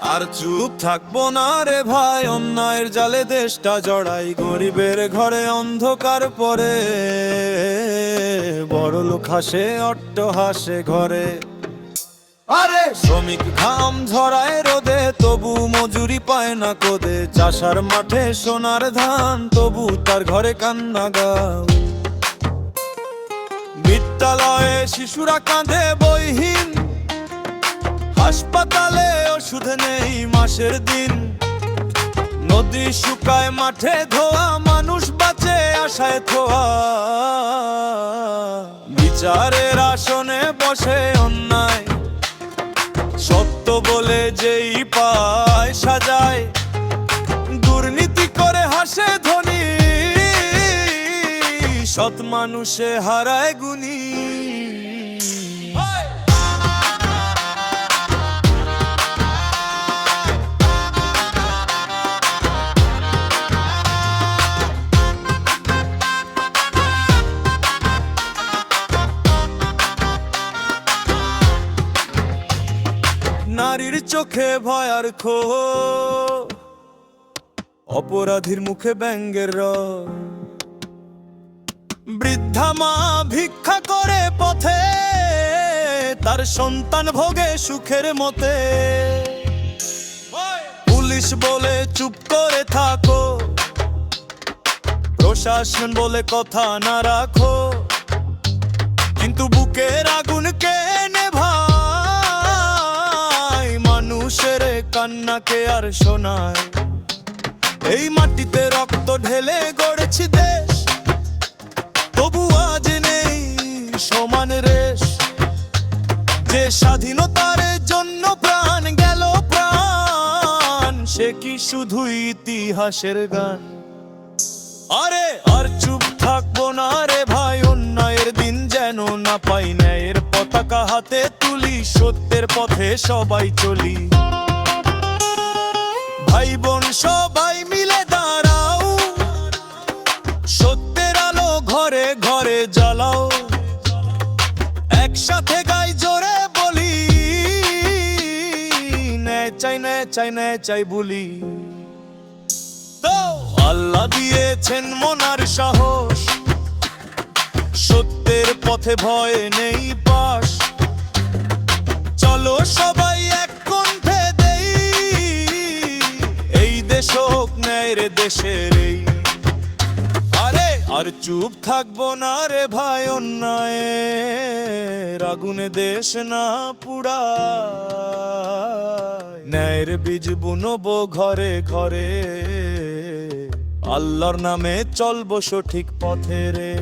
আর চুপ থাকব না রে ভাই অন্যায়ের জালে দেশটা জড়াই গরিবের ঘরে অন্ধকার পরে বড় লোক হাসে অট্ট হাসে ঘরে। আরে! শ্রমিক ঘাম ঝরায় রোদে তবু মজুরি পায় না কোদে। চাষার মাঠে সোনার ধান তবু তার ঘরে কান্না গাও। বিদ্যালয়ে শিশুরা কাঁধে বইহীন হাসপাতালে ওষুধ নেই মাসের দিন। নদী শুকায়, মাঠে ধোয়া, মানুষ বাঁচে, আশায় থোয়া। বিচারের আসনে বসে অন্যায়, সত্য বলে যেই পায় সাজায়। দুর্নীতি করে হাসে ধনী, সৎ মানুষে হারায় গুণী। নারীর চোখে ভয় আর খো অপরাধীর মুখে ব্যঙ্গের রব। বৃদ্ধা মা ভিক্ষা করে পথে, তার সন্তান ভোগে সুখের মতে। পুলিশ বলে, চুপ করে থাকো। প্রশাসন বলে, কথা না রাখো। কিন্তু বুকের কান্নাকে আর শোনায়। এই মাটিতে রক্ত ঢেলে গড়েছি দেশ। তবু আজ নেই সমান রেশ। যে স্বাধীনতার জন্য প্রাণ গেল প্রাণ, সে কি শুধু ইতিহাসের গান? আরে আর চুপ থাকব না রে ভাই, অন্যায়ের দিন যেন না পাই ন্যায়ের পতাকা হাতে তুলি, সত্যের পথে সবাই চলি। জ্বালাও। একসাথে গাই জোরে বলি। ন্যায় চাই ন্যায় চাই ন্যায় চাই বলি। আল্লাহ দিয়েছেন মনার সাহস। সত্যের পথে ভয় নেই পাশ। চলো সবাই এক কণ্ঠে দেই। এই দেশ হোক ন্যায়ের দেশের এই আরে চুপ থাকব না রে ভাই অন্যায়। রাগুনে দেশ না পুরা ন্যায়ের বীজ বুনবো ঘরে ঘরে। আল্লাহর নামে চলবো সঠিক পথে রে।